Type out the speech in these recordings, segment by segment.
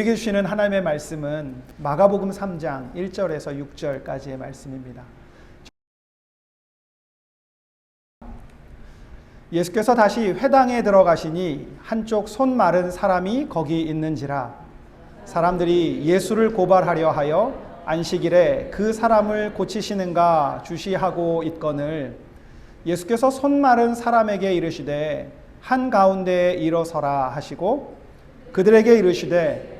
우리에게 주시는 하나님의 말씀은 마가복음 3장 1절에서 6절까지의 말씀입니다. 예수께서 다시 회당에 들어가시니 한쪽 손 마른 사람이 거기 있는지라 사람들이 예수를 고발하려 하여 안식일에 그 사람을 고치시는가 주시하고 있거늘 예수께서 손 마른 사람에게 이르시되 한 가운데에 일어서라 하시고 그들에게 이르시되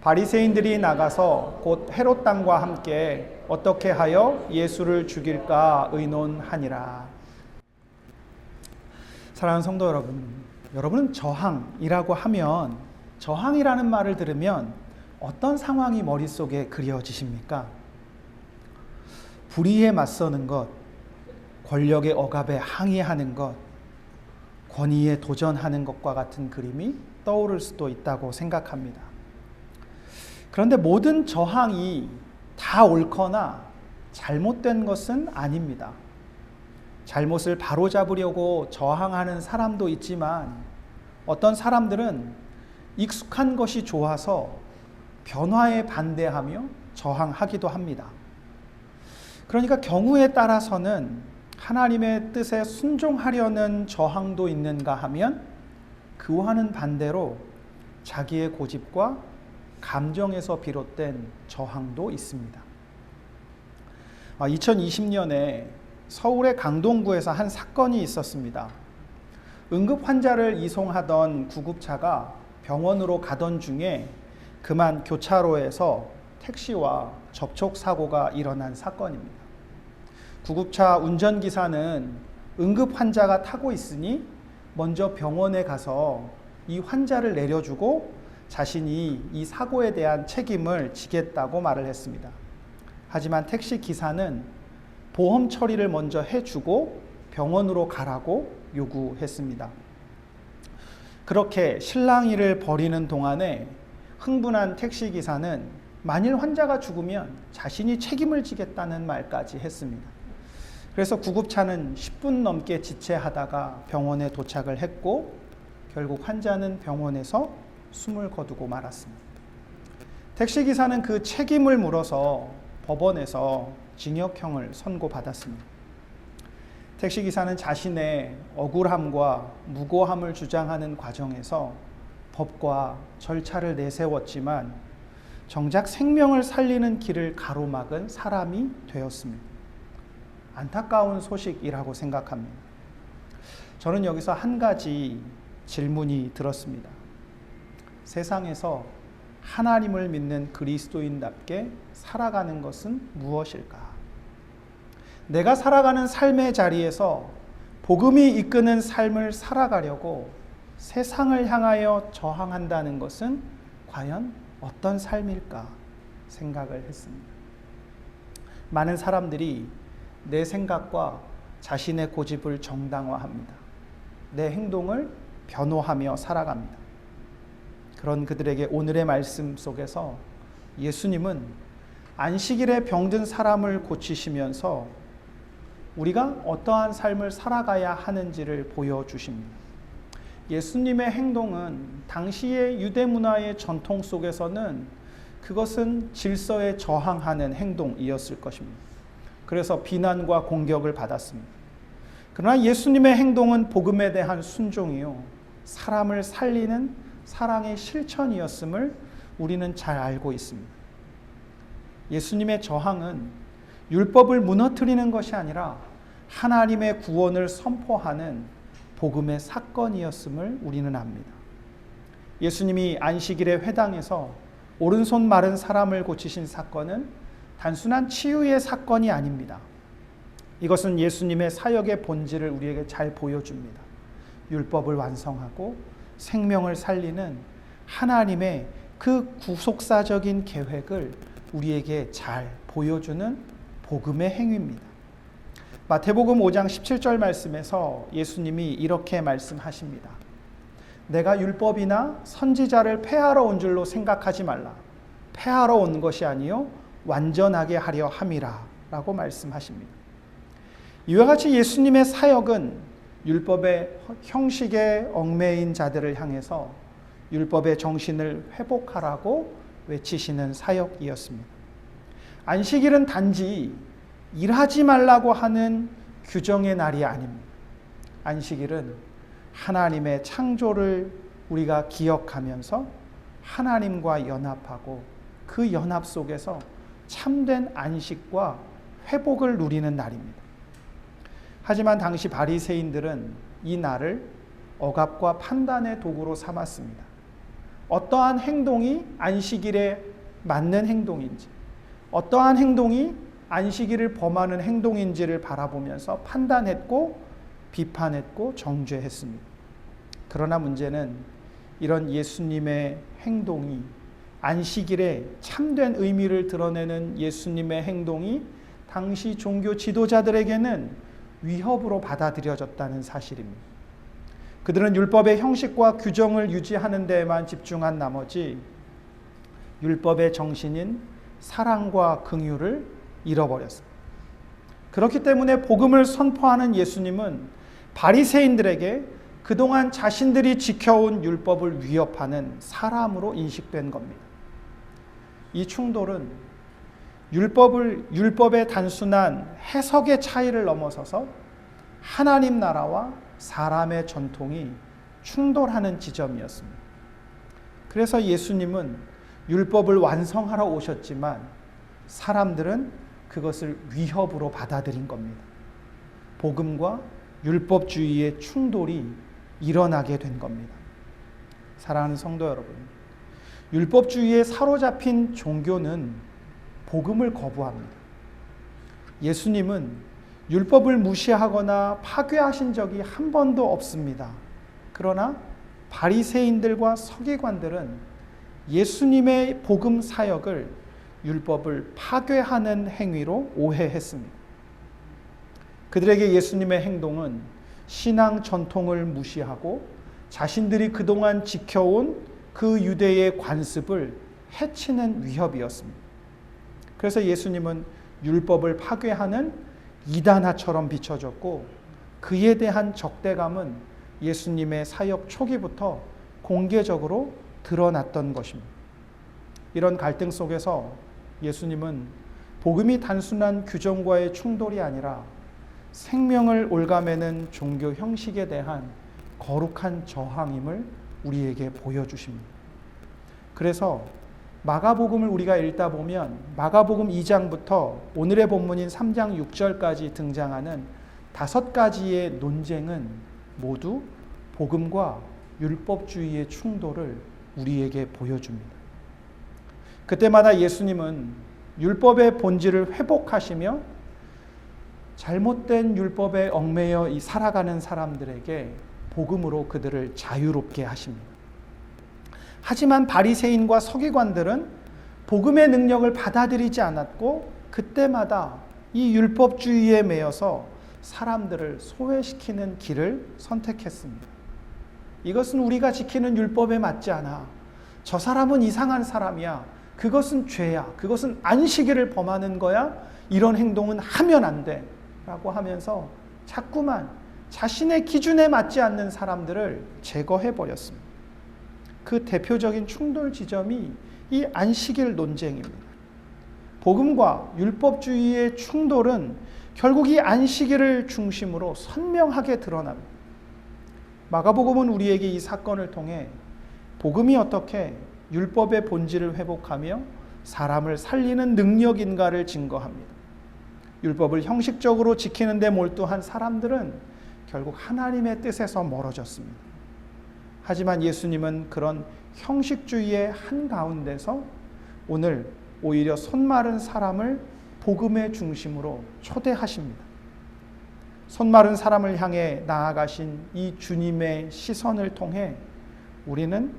바리새인들이 나가서 곧 헤롯 땅과 함께 어떻게 하여 예수를 죽일까 의논하니라 사랑하는 성도 여러분 여러분은 저항이라고 하면 저항이라는 말을 들으면 어떤 상황이 머릿속에 그려지십니까? 불의에 맞서는 것, 권력의 억압에 항의하는 것, 권위에 도전하는 것과 같은 그림이 떠오를 수도 있다고 생각합니다. 그런데 모든 저항이 다 옳거나 잘못된 것은 아닙니다. 잘못을 바로잡으려고 저항하는 사람도 있지만 어떤 사람들은 익숙한 것이 좋아서 변화에 반대하며 저항하기도 합니다. 그러니까 경우에 따라서는 하나님의 뜻에 순종하려는 저항도 있는가 하면 그와는 반대로 자기의 고집과 감정에서 비롯된 저항도 있습니다. 2020년에 서울의 강동구에서 한 사건이 있었습니다. 응급 환자를 이송하던 구급차가 병원으로 가던 중에 그만 교차로에서 택시와 접촉 사고가 일어난 사건입니다. 구급차 운전기사는 응급 환자가 타고 있으니 먼저 병원에 가서 이 환자를 내려주고 자신이 이 사고에 대한 책임을 지겠다고 말을 했습니다. 하지만 택시 기사는 보험 처리를 먼저 해주고 병원으로 가라고 요구했습니다. 그렇게 실랑이를 벌이는 동안에 흥분한 택시 기사는 만일 환자가 죽으면 자신이 책임을 지겠다는 말까지 했습니다. 그래서 구급차는 10분 넘게 지체하다가 병원에 도착을 했고 결국 환자는 병원에서 숨을 거두고 말았습니다. 택시 기사는 그 책임을 물어서 법원에서 징역형을 선고받았습니다. 택시 기사는 자신의 억울함과 무고함을 주장하는 과정에서 법과 절차를 내세웠지만 정작 생명을 살리는 길을 가로막은 사람이 되었습니다. 안타까운 소식이라고 생각합니다. 저는 여기서 한 가지 질문이 들었습니다. 세상에서 하나님을 믿는 그리스도인답게 살아가는 것은 무엇일까? 내가 살아가는 삶의 자리에서 복음이 이끄는 삶을 살아가려고 세상을 향하여 저항한다는 것은 과연 어떤 삶일까 생각을 했습니다. 많은 사람들이 내 생각과 자신의 고집을 정당화합니다. 내 행동을 변호하며 살아갑니다. 그런 그들에게 오늘의 말씀 속에서 예수님은 안식일에 병든 사람을 고치시면서 우리가 어떠한 삶을 살아가야 하는지를 보여주십니다. 예수님의 행동은 당시의 유대 문화의 전통 속에서는 그것은 질서에 저항하는 행동이었을 것입니다. 그래서 비난과 공격을 받았습니다. 그러나 예수님의 행동은 복음에 대한 순종이요. 사람을 살리는 사랑의 실천이었음을 우리는 잘 알고 있습니다. 예수님의 저항은 율법을 무너뜨리는 것이 아니라 하나님의 구원을 선포하는 복음의 사건이었음을 우리는 압니다. 예수님이 안식일의 회당에서 오른손 마른 사람을 고치신 사건은 단순한 치유의 사건이 아닙니다. 이것은 예수님의 사역의 본질을 우리에게 잘 보여줍니다. 율법을 완성하고 생명을 살리는 하나님의 그 구속사적인 계획을 우리에게 잘 보여주는 복음의 행위입니다. 마태복음 5장 17절 말씀에서 예수님이 이렇게 말씀하십니다. 내가 율법이나 선지자를 폐하러 온 줄로 생각하지 말라. 폐하러 온 것이 아니요 완전하게 하려 함이라라고 말씀하십니다. 이와 같이 예수님의 사역은 율법의 형식에 얽매인 자들을 향해서 율법의 정신을 회복하라고 외치시는 사역이었습니다. 안식일은 단지 일하지 말라고 하는 규정의 날이 아닙니다. 안식일은 하나님의 창조를 우리가 기억하면서 하나님과 연합하고 그 연합 속에서 참된 안식과 회복을 누리는 날입니다. 하지만 당시 바리새인들은 이 날을 억압과 판단의 도구로 삼았습니다. 어떠한 행동이 안식일에 맞는 행동인지, 어떠한 행동이 안식일을 범하는 행동인지를 바라보면서 판단했고 비판했고 정죄했습니다. 그러나 문제는 이런 예수님의 행동이 안식일에 참된 의미를 드러내는 예수님의 행동이 당시 종교 지도자들에게는 위협으로 받아들여졌다는 사실입니다. 그들은 율법의 형식과 규정을 유지하는 데에만 집중한 나머지 율법의 정신인 사랑과 긍휼을 잃어버렸습니다. 그렇기 때문에 복음을 선포하는 예수님은 바리새인들에게 그동안 자신들이 지켜온 율법을 위협하는 사람으로 인식된 겁니다. 이 충돌은 율법을 율법의 단순한 해석의 차이를 넘어서서 하나님 나라와 사람의 전통이 충돌하는 지점이었습니다. 그래서 예수님은 율법을 완성하러 오셨지만 사람들은 그것을 위협으로 받아들인 겁니다. 복음과 율법주의의 충돌이 일어나게 된 겁니다. 사랑하는 성도 여러분, 율법주의에 사로잡힌 종교는 복음을 거부합니다. 예수님은 율법을 무시하거나 파괴하신 적이 한 번도 없습니다. 그러나 바리새인들과 서기관들은 예수님의 복음 사역을 율법을 파괴하는 행위로 오해했습니다. 그들에게 예수님의 행동은 신앙 전통을 무시하고 자신들이 그동안 지켜온 그 유대의 관습을 해치는 위협이었습니다. 그래서 예수님은 율법을 파괴하는 이단아처럼 비춰졌고 그에 대한 적대감은 예수님의 사역 초기부터 공개적으로 드러났던 것입니다. 이런 갈등 속에서 예수님은 복음이 단순한 규정과의 충돌이 아니라 생명을 올가매는 종교 형식에 대한 거룩한 저항임을 우리에게 보여주십니다. 그래서 마가복음을 우리가 읽다 보면 마가복음 2장부터 오늘의 본문인 3장 6절까지 등장하는 다섯 가지의 논쟁은 모두 복음과 율법주의의 충돌을 우리에게 보여줍니다. 그때마다 예수님은 율법의 본질을 회복하시며 잘못된 율법에 얽매여 살아가는 사람들에게 복음으로 그들을 자유롭게 하십니다. 하지만 바리새인과 서기관들은 복음의 능력을 받아들이지 않았고 그때마다 이 율법주의에 매여서 사람들을 소외시키는 길을 선택했습니다. 이것은 우리가 지키는 율법에 맞지 않아. 저 사람은 이상한 사람이야. 그것은 죄야. 그것은 안식일을 범하는 거야. 이런 행동은 하면 안 돼. 라고 하면서 자꾸만 자신의 기준에 맞지 않는 사람들을 제거해 버렸습니다. 그 대표적인 충돌 지점이 이 안식일 논쟁입니다. 복음과 율법주의의 충돌은 결국 이 안식일을 중심으로 선명하게 드러납니다. 마가복음은 우리에게 이 사건을 통해 복음이 어떻게 율법의 본질을 회복하며 사람을 살리는 능력인가를 증거합니다. 율법을 형식적으로 지키는 데 몰두한 사람들은 결국 하나님의 뜻에서 멀어졌습니다. 하지만 예수님은 그런 형식주의의 한가운데서 오늘 오히려 손마른 사람을 복음의 중심으로 초대하십니다. 손마른 사람을 향해 나아가신 이 주님의 시선을 통해 우리는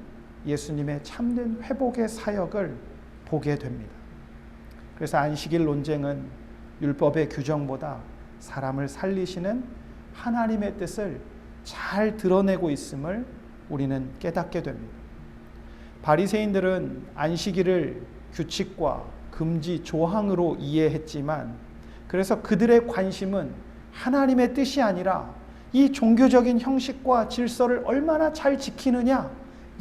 예수님의 참된 회복의 사역을 보게 됩니다. 그래서 안식일 논쟁은 율법의 규정보다 사람을 살리시는 하나님의 뜻을 잘 드러내고 있음을 우리는 깨닫게 됩니다. 바리새인들은 안식일을 규칙과 금지 조항으로 이해했지만 그래서 그들의 관심은 하나님의 뜻이 아니라 이 종교적인 형식과 질서를 얼마나 잘 지키느냐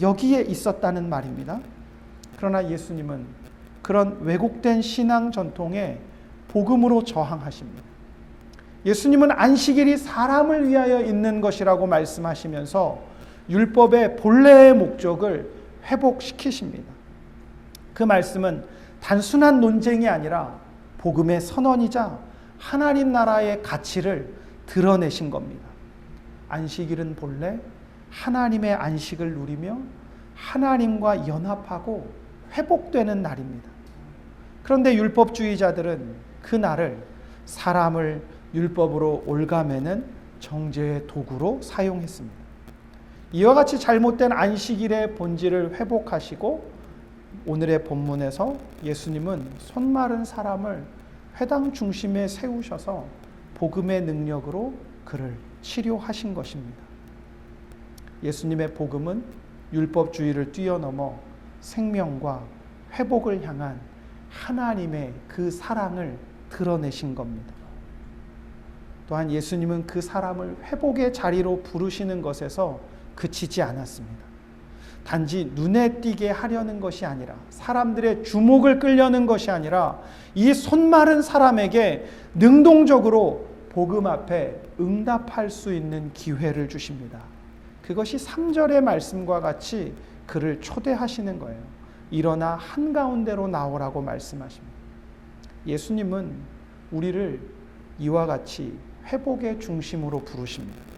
여기에 있었다는 말입니다. 그러나 예수님은 그런 왜곡된 신앙 전통에 복음으로 저항하십니다. 예수님은 안식일이 사람을 위하여 있는 것이라고 말씀하시면서 율법의 본래의 목적을 회복시키십니다. 그 말씀은 단순한 논쟁이 아니라 복음의 선언이자 하나님 나라의 가치를 드러내신 겁니다. 안식일은 본래 하나님의 안식을 누리며 하나님과 연합하고 회복되는 날입니다. 그런데 율법주의자들은 그 날을 사람을 율법으로 올가매는 정죄의 도구로 사용했습니다. 이와 같이 잘못된 안식일의 본질을 회복하시고 오늘의 본문에서 예수님은 손 마른 사람을 회당 중심에 세우셔서 복음의 능력으로 그를 치료하신 것입니다. 예수님의 복음은 율법주의를 뛰어넘어 생명과 회복을 향한 하나님의 그 사랑을 드러내신 겁니다. 또한 예수님은 그 사람을 회복의 자리로 부르시는 것에서 그치지 않았습니다. 단지 눈에 띄게 하려는 것이 아니라 사람들의 주목을 끌려는 것이 아니라 이 손마른 사람에게 능동적으로 복음 앞에 응답할 수 있는 기회를 주십니다. 그것이 3절의 말씀과 같이 그를 초대하시는 거예요. 일어나 한가운데로 나오라고 말씀하십니다. 예수님은 우리를 이와 같이 회복의 중심으로 부르십니다.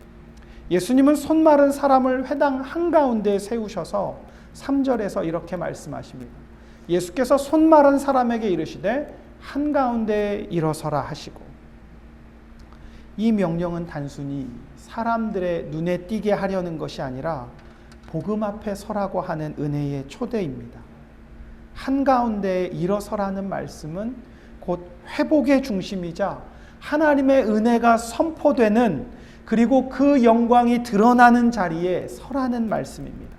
예수님은 손 마른 사람을 회당 한가운데에 세우셔서 3절에서 이렇게 말씀하십니다. 예수께서 손 마른 사람에게 이르시되 한가운데에 일어서라 하시고 이 명령은 단순히 사람들의 눈에 띄게 하려는 것이 아니라 복음 앞에 서라고 하는 은혜의 초대입니다. 한가운데에 일어서라는 말씀은 곧 회복의 중심이자 하나님의 은혜가 선포되는 그리고 그 영광이 드러나는 자리에 서라는 말씀입니다.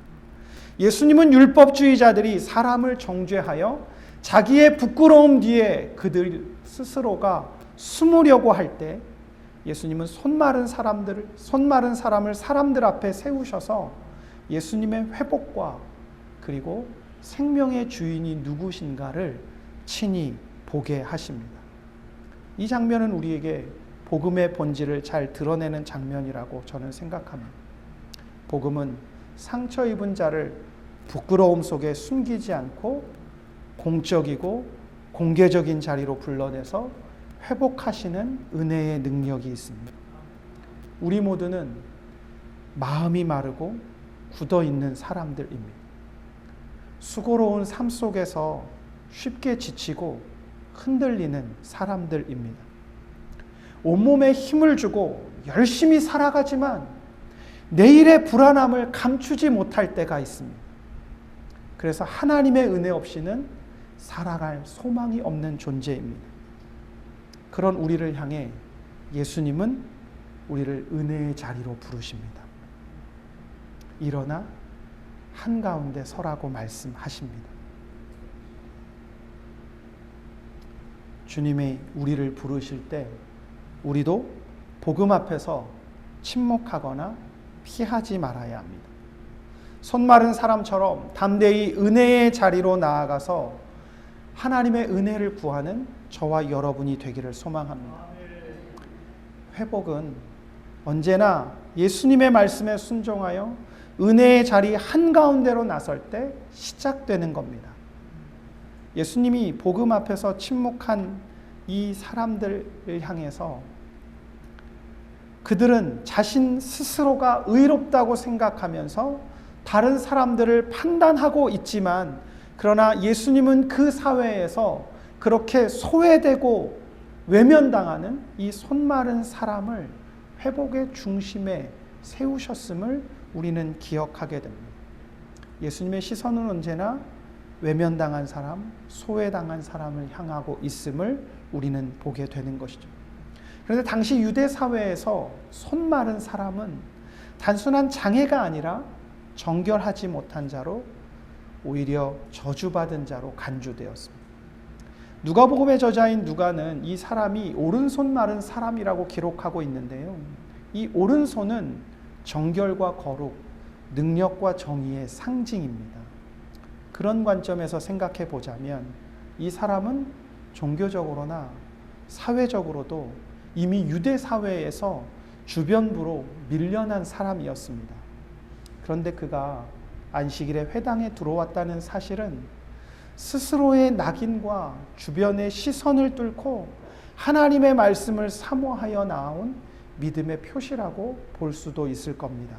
예수님은 율법주의자들이 사람을 정죄하여 자기의 부끄러움 뒤에 그들 스스로가 숨으려고 할 때 예수님은 손마른 사람들을 손마른 사람을 사람들 앞에 세우셔서 예수님의 회복과 그리고 생명의 주인이 누구신가를 친히 보게 하십니다. 이 장면은 우리에게 복음의 본질을 잘 드러내는 장면이라고 저는 생각합니다. 복음은 상처 입은 자를 부끄러움 속에 숨기지 않고 공적이고 공개적인 자리로 불러내서 회복하시는 은혜의 능력이 있습니다. 우리 모두는 마음이 마르고 굳어 있는 사람들입니다. 수고로운 삶 속에서 쉽게 지치고 흔들리는 사람들입니다. 온몸에 힘을 주고 열심히 살아가지만 내일의 불안함을 감추지 못할 때가 있습니다. 그래서 하나님의 은혜 없이는 살아갈 소망이 없는 존재입니다. 그런 우리를 향해 예수님은 우리를 은혜의 자리로 부르십니다. 일어나 한가운데 서라고 말씀하십니다. 주님이 우리를 부르실 때 우리도 복음 앞에서 침묵하거나 피하지 말아야 합니다. 손 마른 사람처럼 담대히 은혜의 자리로 나아가서 하나님의 은혜를 구하는 저와 여러분이 되기를 소망합니다. 회복은 언제나 예수님의 말씀에 순종하여 은혜의 자리 한가운데로 나설 때 시작되는 겁니다. 예수님이 복음 앞에서 침묵한 이 사람들을 향해서 그들은 자신 스스로가 의롭다고 생각하면서 다른 사람들을 판단하고 있지만 그러나 예수님은 그 사회에서 그렇게 소외되고 외면당하는 이 손마른 사람을 회복의 중심에 세우셨음을 우리는 기억하게 됩니다. 예수님의 시선은 언제나 외면당한 사람, 소외당한 사람을 향하고 있음을 우리는 보게 되는 것이죠. 그런데 당시 유대 사회에서 손 마른 사람은 단순한 장애가 아니라 정결하지 못한 자로 오히려 저주받은 자로 간주되었습니다. 누가복음의 저자인 누가는 이 사람이 오른손 마른 사람이라고 기록하고 있는데요. 이 오른손은 정결과 거룩, 능력과 정의의 상징입니다. 그런 관점에서 생각해 보자면 이 사람은 종교적으로나 사회적으로도 이미 유대 사회에서 주변부로 밀려난 사람이었습니다. 그런데 그가 안식일에 회당에 들어왔다는 사실은 스스로의 낙인과 주변의 시선을 뚫고 하나님의 말씀을 사모하여 나온 믿음의 표시라고 볼 수도 있을 겁니다.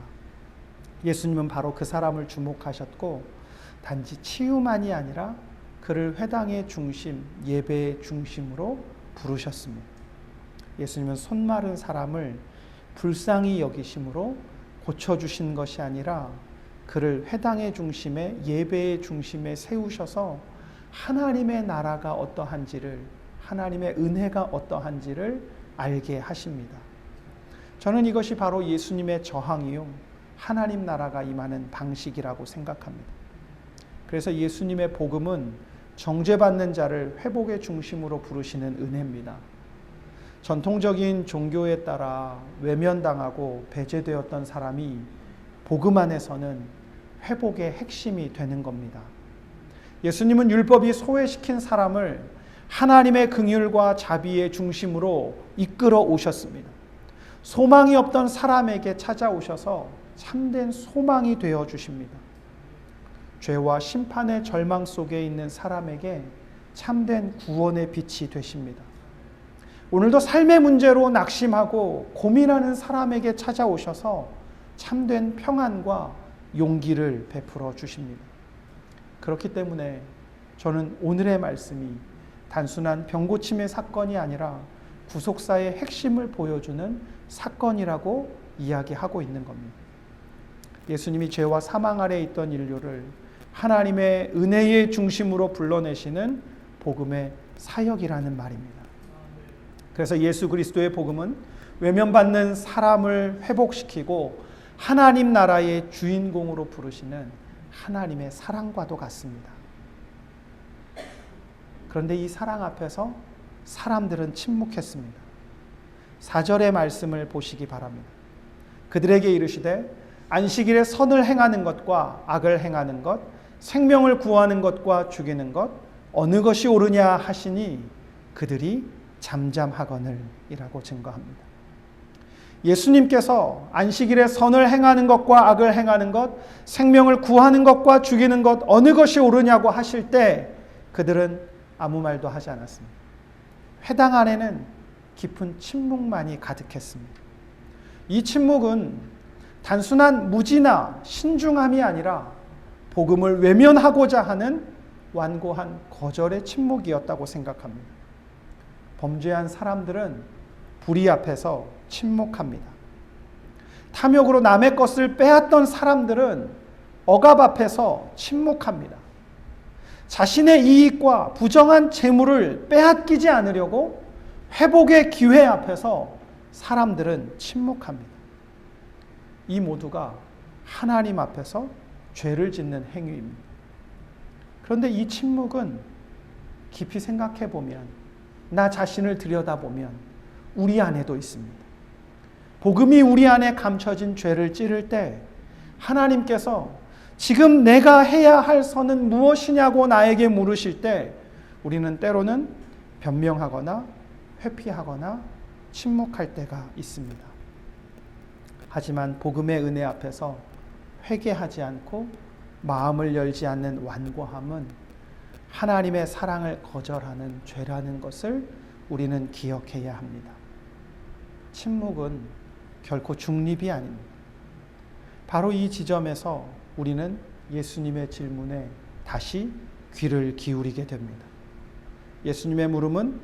예수님은 바로 그 사람을 주목하셨고 단지 치유만이 아니라 그를 회당의 중심, 예배의 중심으로 부르셨습니다. 예수님은 손 마른 사람을 불쌍히 여기심으로 고쳐주신 것이 아니라 그를 회당의 중심에 예배의 중심에 세우셔서 하나님의 나라가 어떠한지를 하나님의 은혜가 어떠한지를 알게 하십니다. 저는 이것이 바로 예수님의 저항이요 하나님 나라가 임하는 방식이라고 생각합니다. 그래서 예수님의 복음은 정죄받는 자를 회복의 중심으로 부르시는 은혜입니다. 전통적인 종교에 따라 외면당하고 배제되었던 사람이 복음 안에서는 회복의 핵심이 되는 겁니다. 예수님은 율법이 소외시킨 사람을 하나님의 긍휼과 자비의 중심으로 이끌어 오셨습니다. 소망이 없던 사람에게 찾아오셔서 참된 소망이 되어 주십니다. 죄와 심판의 절망 속에 있는 사람에게 참된 구원의 빛이 되십니다. 오늘도 삶의 문제로 낙심하고 고민하는 사람에게 찾아오셔서 참된 평안과 용기를 베풀어 주십니다. 그렇기 때문에 저는 오늘의 말씀이 단순한 병고침의 사건이 아니라 구속사의 핵심을 보여주는 사건이라고 이야기하고 있는 겁니다. 예수님이 죄와 사망 아래 있던 인류를 하나님의 은혜의 중심으로 불러내시는 복음의 사역이라는 말입니다. 그래서 예수 그리스도의 복음은 외면받는 사람을 회복시키고 하나님 나라의 주인공으로 부르시는 하나님의 사랑과도 같습니다. 그런데 이 사랑 앞에서 사람들은 침묵했습니다. 4절의 말씀을 보시기 바랍니다. 그들에게 이르시되 안식일에 선을 행하는 것과 악을 행하는 것, 생명을 구하는 것과 죽이는 것 어느 것이 옳으냐 하시니 그들이 잠잠하거늘이라고 증거합니다. 예수님께서 안식일에 선을 행하는 것과 악을 행하는 것, 생명을 구하는 것과 죽이는 것 어느 것이 옳으냐고 하실 때 그들은 아무 말도 하지 않았습니다. 회당 안에는 깊은 침묵만이 가득했습니다. 이 침묵은 단순한 무지나 신중함이 아니라 복음을 외면하고자 하는 완고한 거절의 침묵이었다고 생각합니다. 범죄한 사람들은 불의 앞에서 침묵합니다. 탐욕으로 남의 것을 빼앗던 사람들은 억압 앞에서 침묵합니다. 자신의 이익과 부정한 재물을 빼앗기지 않으려고 회복의 기회 앞에서 사람들은 침묵합니다. 이 모두가 하나님 앞에서 죄를 짓는 행위입니다. 그런데 이 침묵은 깊이 생각해 보면 나 자신을 들여다보면 우리 안에도 있습니다. 복음이 우리 안에 감춰진 죄를 찌를 때 하나님께서 지금 내가 해야 할 선은 무엇이냐고 나에게 물으실 때 우리는 때로는 변명하거나 회피하거나 침묵할 때가 있습니다. 하지만 복음의 은혜 앞에서 회개하지 않고 마음을 열지 않는 완고함은 하나님의 사랑을 거절하는 죄라는 것을 우리는 기억해야 합니다. 침묵은 결코 중립이 아닙니다. 바로 이 지점에서 우리는 예수님의 질문에 다시 귀를 기울이게 됩니다. 예수님의 물음은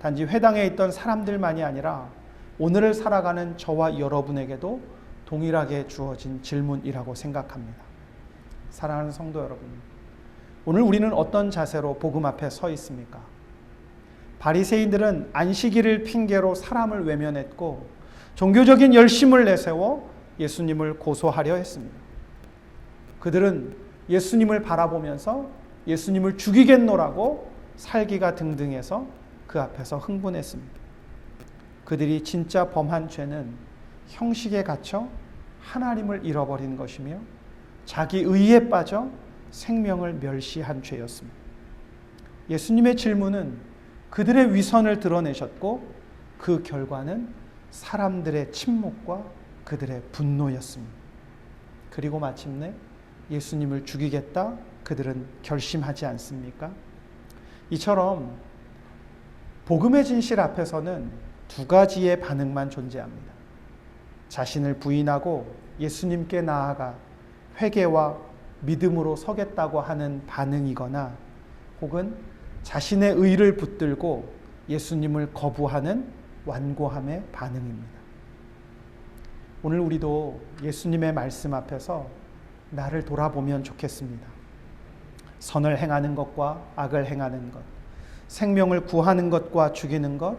단지 회당에 있던 사람들만이 아니라 오늘을 살아가는 저와 여러분에게도 동일하게 주어진 질문이라고 생각합니다. 사랑하는 성도 여러분, 오늘 우리는 어떤 자세로 복음 앞에 서 있습니까? 바리새인들은 안식일을 핑계로 사람을 외면했고 종교적인 열심을 내세워 예수님을 고소하려 했습니다. 그들은 예수님을 바라보면서 예수님을 죽이겠노라고 살기가 등등해서 그 앞에서 흥분했습니다. 그들이 진짜 범한 죄는 형식에 갇혀 하나님을 잃어버린 것이며 자기 의에 빠져 생명을 멸시한 죄였습니다. 예수님의 질문은 그들의 위선을 드러내셨고 그 결과는 사람들의 침묵과 그들의 분노였습니다. 그리고 마침내 예수님을 죽이겠다 그들은 결심하지 않습니까? 이처럼 복음의 진실 앞에서는 두 가지의 반응만 존재합니다. 자신을 부인하고 예수님께 나아가 회개와 믿음으로 서겠다고 하는 반응이거나 혹은 자신의 의를 붙들고 예수님을 거부하는 완고함의 반응입니다. 오늘 우리도 예수님의 말씀 앞에서 나를 돌아보면 좋겠습니다. 선을 행하는 것과 악을 행하는 것, 생명을 구하는 것과 죽이는 것,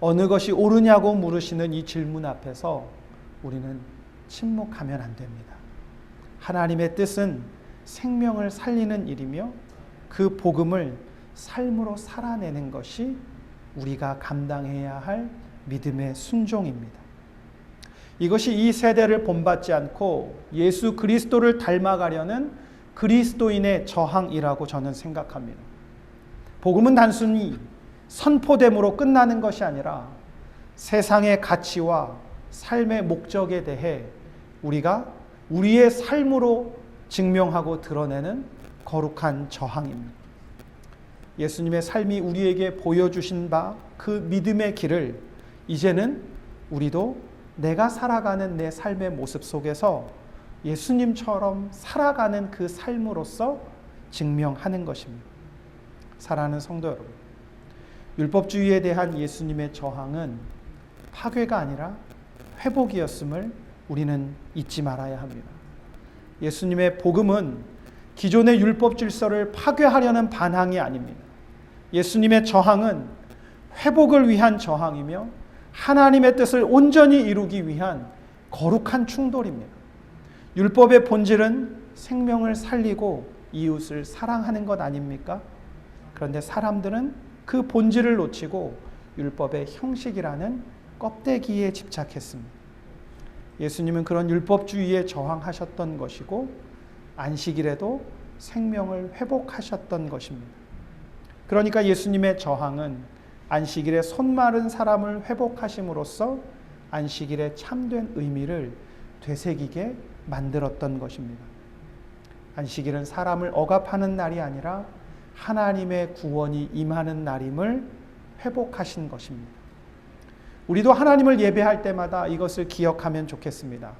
어느 것이 옳으냐고 물으시는 이 질문 앞에서 우리는 침묵하면 안 됩니다. 하나님의 뜻은 생명을 살리는 일이며 그 복음을 삶으로 살아내는 것이 우리가 감당해야 할 믿음의 순종입니다. 이것이 이 세대를 본받지 않고 예수 그리스도를 닮아가려는 그리스도인의 저항이라고 저는 생각합니다. 복음은 단순히 선포됨으로 끝나는 것이 아니라 세상의 가치와 삶의 목적에 대해 우리가 우리의 삶으로 증명하고 드러내는 거룩한 저항입니다. 예수님의 삶이 우리에게 보여주신 바 그 믿음의 길을 이제는 우리도 내가 살아가는 내 삶의 모습 속에서 예수님처럼 살아가는 그 삶으로서 증명하는 것입니다. 사랑하는 성도 여러분, 율법주의에 대한 예수님의 저항은 파괴가 아니라 회복이었음을 우리는 잊지 말아야 합니다. 예수님의 복음은 기존의 율법 질서를 파괴하려는 반항이 아닙니다. 예수님의 저항은 회복을 위한 저항이며 하나님의 뜻을 온전히 이루기 위한 거룩한 충돌입니다. 율법의 본질은 생명을 살리고 이웃을 사랑하는 것 아닙니까? 그런데 사람들은 그 본질을 놓치고 율법의 형식이라는 껍데기에 집착했습니다. 예수님은 그런 율법주의에 저항하셨던 것이고 안식일에도 생명을 회복하셨던 것입니다. 그러니까 예수님의 저항은 안식일에 손 마른 사람을 회복하심으로써 안식일의 참된 의미를 되새기게 만들었던 것입니다. 안식일은 사람을 억압하는 날이 아니라 하나님의 구원이 임하는 날임을 회복하신 것입니다. 우리도 하나님을 예배할 때마다 이것을 기억하면 좋겠습니다.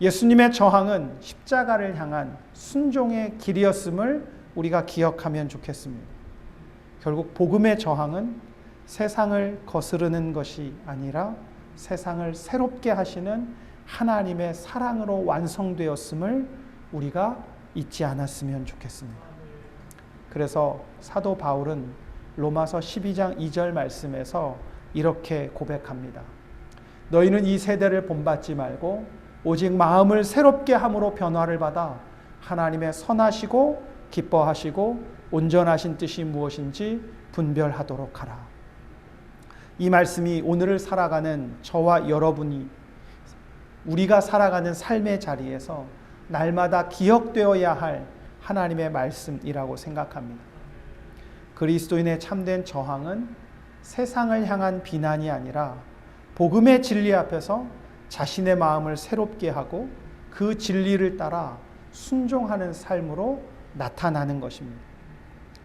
예수님의 저항은 십자가를 향한 순종의 길이었음을 우리가 기억하면 좋겠습니다. 결국 복음의 저항은 세상을 거스르는 것이 아니라 세상을 새롭게 하시는 하나님의 사랑으로 완성되었음을 우리가 잊지 않았으면 좋겠습니다. 그래서 사도 바울은 로마서 12장 2절 말씀에서 이렇게 고백합니다. 너희는 이 세대를 본받지 말고 오직 마음을 새롭게 함으로 변화를 받아 하나님의 선하시고 기뻐하시고 온전하신 뜻이 무엇인지 분별하도록 하라. 이 말씀이 오늘을 살아가는 저와 여러분이 우리가 살아가는 삶의 자리에서 날마다 기억되어야 할 하나님의 말씀이라고 생각합니다. 그리스도인의 참된 저항은 세상을 향한 비난이 아니라 복음의 진리 앞에서 자신의 마음을 새롭게 하고 그 진리를 따라 순종하는 삶으로 나타나는 것입니다.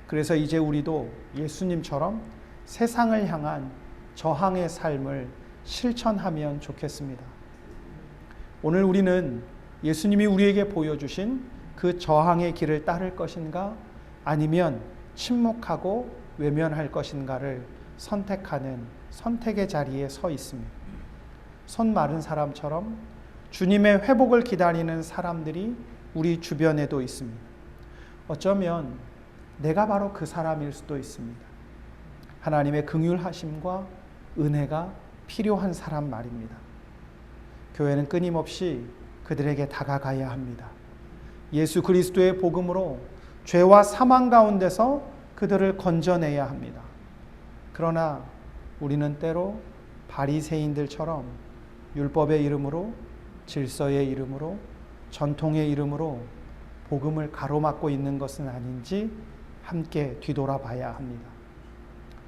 그래서 이제 우리도 예수님처럼 세상을 향한 저항의 삶을 실천하면 좋겠습니다. 오늘 우리는 예수님이 우리에게 보여주신 그 저항의 길을 따를 것인가 아니면 침묵하고 외면할 것인가를 선택하는 선택의 자리에 서 있습니다. 손 마른 사람처럼 주님의 회복을 기다리는 사람들이 우리 주변에도 있습니다. 어쩌면 내가 바로 그 사람일 수도 있습니다. 하나님의 긍휼하심과 은혜가 필요한 사람 말입니다. 교회는 끊임없이 그들에게 다가가야 합니다. 예수 그리스도의 복음으로 죄와 사망 가운데서 그들을 건져내야 합니다. 그러나 우리는 때로 바리새인들처럼 율법의 이름으로 질서의 이름으로 전통의 이름으로 복음을 가로막고 있는 것은 아닌지 함께 뒤돌아봐야 합니다.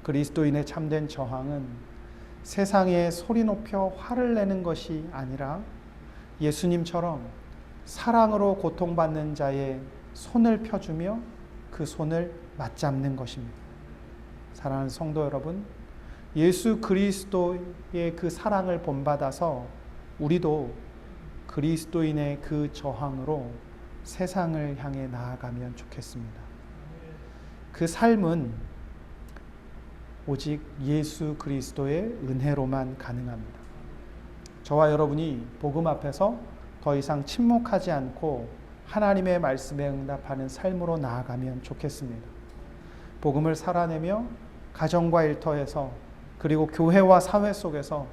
그리스도인의 참된 저항은 세상에 소리 높여 화를 내는 것이 아니라 예수님처럼 사랑으로 고통받는 자의 손을 펴주며 그 손을 맞잡는 것입니다. 사랑하는 성도 여러분, 예수 그리스도의 그 사랑을 본받아서 우리도 그리스도인의 그 저항으로 세상을 향해 나아가면 좋겠습니다. 그 삶은 오직 예수 그리스도의 은혜로만 가능합니다. 저와 여러분이 복음 앞에서 더 이상 침묵하지 않고 하나님의 말씀에 응답하는 삶으로 나아가면 좋겠습니다. 복음을 살아내며 가정과 일터에서 그리고 교회와 사회 속에서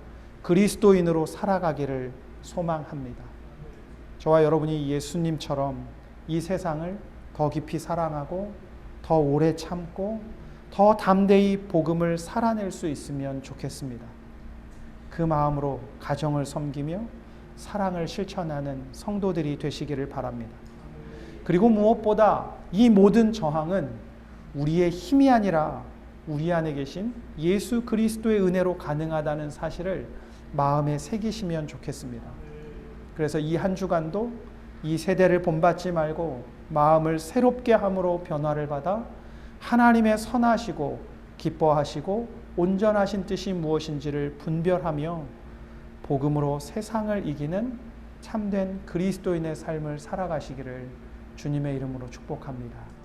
그리스도인으로 살아가기를 소망합니다. 저와 여러분이 예수님처럼 이 세상을 더 깊이 사랑하고 더 오래 참고 더 담대히 복음을 살아낼 수 있으면 좋겠습니다. 그 마음으로 가정을 섬기며 사랑을 실천하는 성도들이 되시기를 바랍니다. 그리고 무엇보다 이 모든 저항은 우리의 힘이 아니라 우리 안에 계신 예수 그리스도의 은혜로 가능하다는 사실을 마음에 새기시면 좋겠습니다. 그래서 이 한 주간도 이 세대를 본받지 말고 마음을 새롭게 함으로 변화를 받아 하나님의 선하시고 기뻐하시고 온전하신 뜻이 무엇인지를 분별하며 복음으로 세상을 이기는 참된 그리스도인의 삶을 살아가시기를 주님의 이름으로 축복합니다.